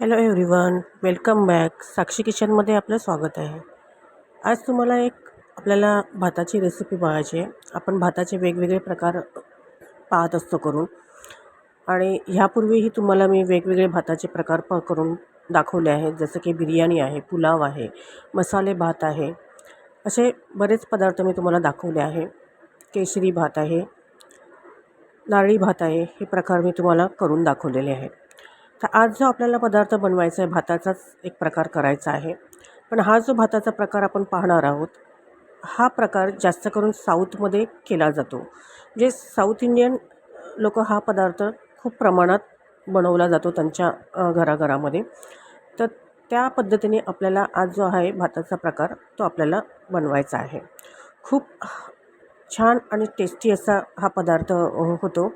Hello everyone welcome back Sakshi किचनमध्ये आपलं स्वागत आहे. आज तुम्हाला एक आपल्याला भाताची रेसिपी बघायची आहे. आपण भाताचे वेगवेगळे प्रकार पाहत असतो करून. आणि ह्यापूर्वीही तुम्हाला मी वेगवेगळे भाताचे प्रकार प करून दाखवले आहेत. जसं की बिर्याणी आहे पुलाव आहे मसाले भात आहे. असे बरेच पदार्थ मी तुम्हाला दाखवले आहे. केशरी भात आहे नारळी भात आहे हे प्रकार मी तुम्हाला करून दाखवलेले आहेत. आज जो आपल्याला पदार्थ बनवायचा आहे भाताचाच एक प्रकार करायचा आहे. पण हा जो भाताचा प्रकार आपण पाहणार आहोत हा प्रकार जास्त करून साऊथमध्ये केला जातो. जे साऊथ इंडियन लोक हा पदार्थ खूप प्रमाणात बनवला जातो त्यांच्या घराघरामध्ये. तर त्या पद्धतीने आपल्याला आज जो आहे भाताचा प्रकार तो आपल्याला बनवायचा आहे. खूप छान आणि टेस्टी असा हा पदार्थ होतो.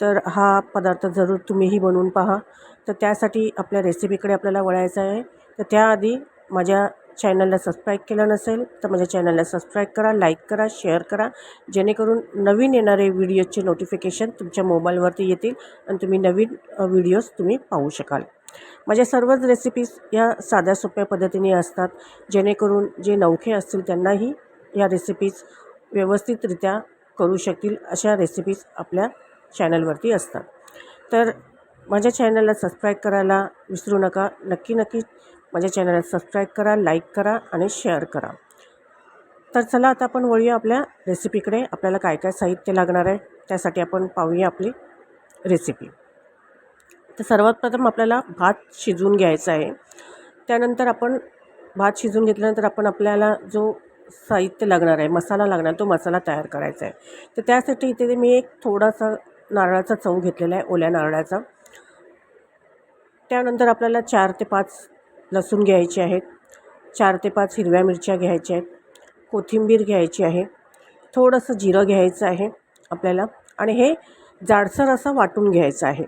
तर हा पदार्थ जरूर तुम्हीही बनवून पहा. तर त्यासाठी आपल्या रेसिपीकडे आपल्याला वळायचं आहे. तर त्याआधी माझ्या चॅनलला सबस्क्राईब केलं नसेल तर माझ्या चॅनलला सबस्क्राईब करा लाईक करा शेअर करा. जेणेकरून नवीन येणारे व्हिडिओचे नोटिफिकेशन तुमच्या मोबाईलवरती येतील आणि तुम्ही नवीन व्हिडिओज तुम्ही पाहू शकाल. माझ्या सर्वच रेसिपीज या साध्या सोप्या पद्धतीने असतात. जेणेकरून जे नवखे असतील त्यांनाही या रेसिपीज व्यवस्थितरित्या करू शकतील अशा रेसिपीज आपल्या चॅनलवरती असतात. तर माझ्या चॅनलला सबस्क्राईब करायला विसरू नका. नक्की नक्की माझ्या चॅनलला सबस्क्राईब करा लाईक करा आणि शेअर करा. तर चला आता आपण वळूया आपल्या रेसिपीकडे. आपल्याला काय काय साहित्य लागणार आहे त्यासाठी आपण पाहूया आपली रेसिपी. तर सर्वात प्रथम आपल्याला भात शिजवून घ्यायचा आहे. त्यानंतर आपण भात शिजवून घेतल्यानंतर आपण आपल्याला जो साहित्य लागणार आहे मसाला लागणार तो मसाला तयार करायचा आहे. तर त्यासाठी इथे मी एक थोडासा नारळाचा चव घेतलेला आहे ओल्या नारळाचा. त्यानंतर आपल्याला चार ते पाच लसूण घ्यायचे आहेत. चार ते पाच हिरव्या मिरच्या घ्यायच्या आहेत. कोथिंबीर घ्यायची आहे. थोडंसं जिरं घ्यायचं आहे आपल्याला आणि हे जाडसर असं वाटून घ्यायचं आहे.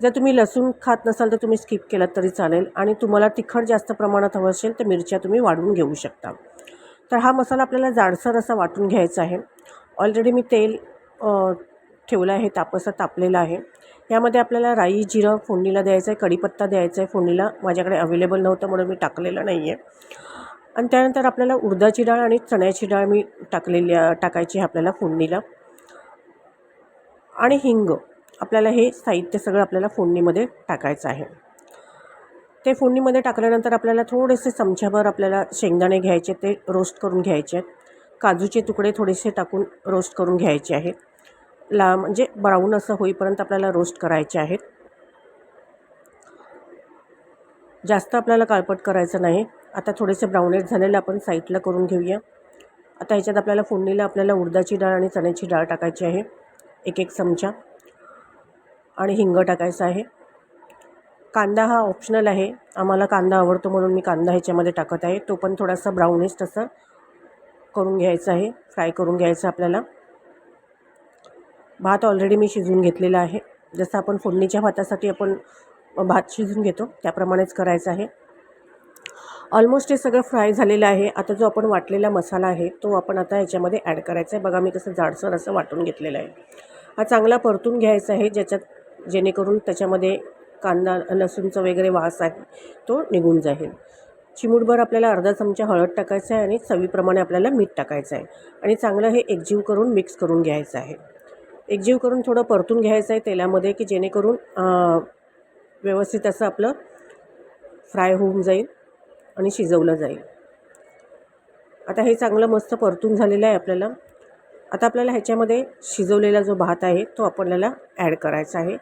जर तुम्ही लसूण खात नसाल तर तुम्ही स्किप केलं तरी चालेल आणि तुम्हाला तिखट जास्त प्रमाणात हवं असेल तर मिरच्या तुम्ही वाढवून घेऊ शकता. तर हा मसाला आपल्याला जाडसर असा वाटून घ्यायचा आहे. ऑलरेडी मी तेल ठेवलं आहे तापसा तापलेलं आहे. यामध्ये आपल्याला राई जिरं फोडणीला द्यायचं आहे कढीपत्ता द्यायचा आहे. फोडणीला माझ्याकडे अवेलेबल नव्हतं म्हणून मी टाकलेलं नाही आहे आणि त्यानंतर आपल्याला उडदाची डाळ आणि चण्याची डाळ मी टाकलेली टाकायची आहे आपल्याला फोडणीला. आणि हिंग आपल्याला हे साहित्य सगळं आपल्याला फोडणीमध्ये टाकायचं आहे. ते फोडणीमध्ये टाकल्यानंतर आपल्याला थोडेसे चमच्याभर आपल्याला शेंगदाणे घ्यायचे ते रोस्ट करून घ्यायचे. आहेत काजूचे तुकडे थोडेसे टाकून रोस्ट करून घ्यायचे आहेत. ला म्हणजे ब्राऊन असं होईपर्यंत आपल्याला रोस्ट करायचे आहेत. जास्त आपल्याला काळपट करायचं नाही. आता थोडेसे ब्राऊनेट झालेलं आपण साईडला करून घेऊया. आता ह्याच्यात आपल्याला फोडणीला आपल्याला उडदाची डाळ आणि चण्याची डाळ टाकायची आहे. एक एक चमचा. आणि हिंग टाकायचं आहे. कांदा हा ऑप्शनल आहे. आम्हाला कांदा आवडतो म्हणून मी कांदा ह्याच्यामध्ये टाकत आहे. तो पण थोडासा ब्राउनिश तसं करून घ्यायचा आहे. फ्राय करून घ्यायचं आपल्याला. भात ऑलरेडी मी शिजवून घेतलेला आहे. जसं आपण फोडणीच्या भातासाठी आपण भात शिजवून घेतो त्याप्रमाणेच करायचं आहे. ऑलमोस्ट हे सगळं फ्राय झालेलं आहे. आता जो आपण वाटलेला मसाला आहे तो आपण आता ह्याच्यामध्ये ॲड करायचा आहे. बघा मी कसं जाडसर असं वाटून घेतलेलं आहे. हा चांगला परतून घ्यायचा आहे ज्याच्यात जेणेकरून त्याच्यामध्ये कांदा लसूणचा वगैरे वास आहे तो निघून जाईल. चिमूटभर आपल्याला अर्धा चमचा हळद टाकायचं आहे आणि चवीप्रमाणे आपल्याला मीठ टाकायचं आहे. आणि चांगलं हे एकजीव करून मिक्स करून घ्यायचं आहे. एकजीव करून थोडं परतून घ्यायचं आहे तेलामध्ये की जेणेकरून व्यवस्थित असं आपलं फ्राय होऊन जाईल आणि शिजवलं जाईल. आता हे चांगलं मस्त परतून झालेलं आहे आपल्याला. आता आपल्याला ह्याच्यामध्ये शिजवलेला जो भात आहे तो आपल्याला ॲड करायचा आहे.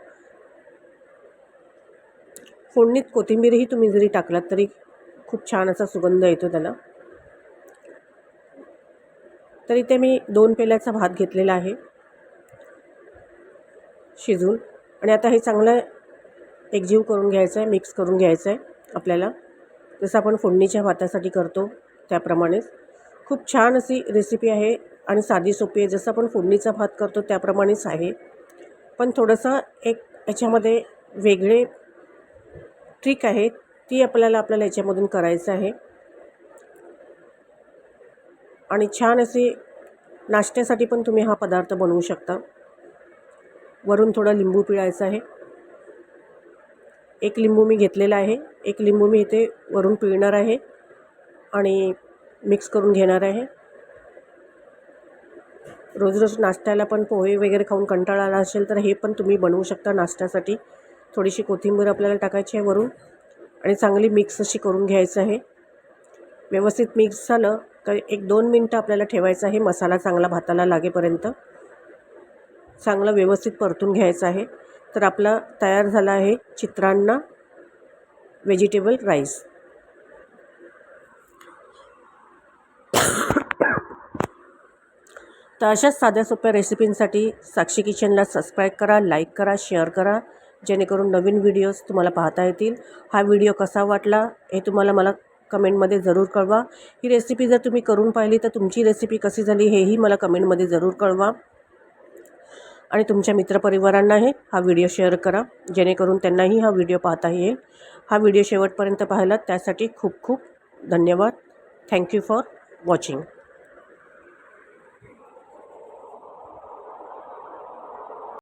फोडणीत कोथिंबीरही तुम्ही जरी टाकलात तरी खूप छान असा सुगंध येतो त्याला. तर इथे मी दोन पेल्याचा भात घेतलेला आहे. शिजून आणि आता हे चांगलं एकजीव करून घ्यायचं आहे मिक्स करून घ्यायचं आहे आपल्याला. जसं आपण फोडणीच्या भातासाठी करतो त्याप्रमाणेच. खूप छान अशी रेसिपी आहे आणि साधी सोपी आहे. जसं आपण फोडणीचा भात करतो त्याप्रमाणेच आहे. पण थोडंसं एक याच्यामध्ये वेगळे ट्रिक आहे ती आपल्याला आपल्याला याच्यामधून करायचं आहे. आणि छान असे नाश्त्यासाठी पण तुम्ही हा पदार्थ बनवू शकता. वरून थोडं लिंबू पिळायचं आहे. एक लिंबू मी घेतलेला आहे. एक लिंबू मी इथे वरून पिळणार आहे आणि मिक्स करून घेणार आहे. रोज रोज नाश्त्याला पण पोहे वगैरे खाऊन कंटाळा आला असेल तर हे पण तुम्ही बनवू शकता नाश्त्यासाठी. थोडीशी कोथिंबीर आपल्याला टाकायची आहे वरून आणि चांगली मिक्स अशी करून घ्यायचं आहे. व्यवस्थित मिक्स झालं तर एक दोन मिनटं आपल्याला ठेवायचं आहे. मसाला चांगला भाताला लागेपर्यंत. चांगलं व्यवस्थित परतून घ्यायचं आहे. तर आपला तयार झाला आहे चित्रांना व्हेजिटेबल राईस. तर अशाच साध्या सोप्या रेसिपींसाठी साक्षी किचनला सबस्क्राईब करा लाईक करा शेअर करा. जेणेकरून नवीन व्हिडिओज तुम्हाला पाहता येतील. हा व्हिडिओ कसा वाटला हे तुम्हाला मला कमेंटमध्ये जरूर कळवा. ही रेसिपी जर तुम्ही करून पाहिली तर तुमची रेसिपी कशी झाली हेही मला कमेंटमध्ये जरूर कळवा. आणि तुमच्या मित्रपरिवारांनाही हा व्हिडिओ शेअर करा. जेणेकरून त्यांनाही हा व्हिडिओ पाहता येईल. हा व्हिडिओ शेवटपर्यंत पाहिलात त्यासाठी खूप खूप धन्यवाद. Thank you for watching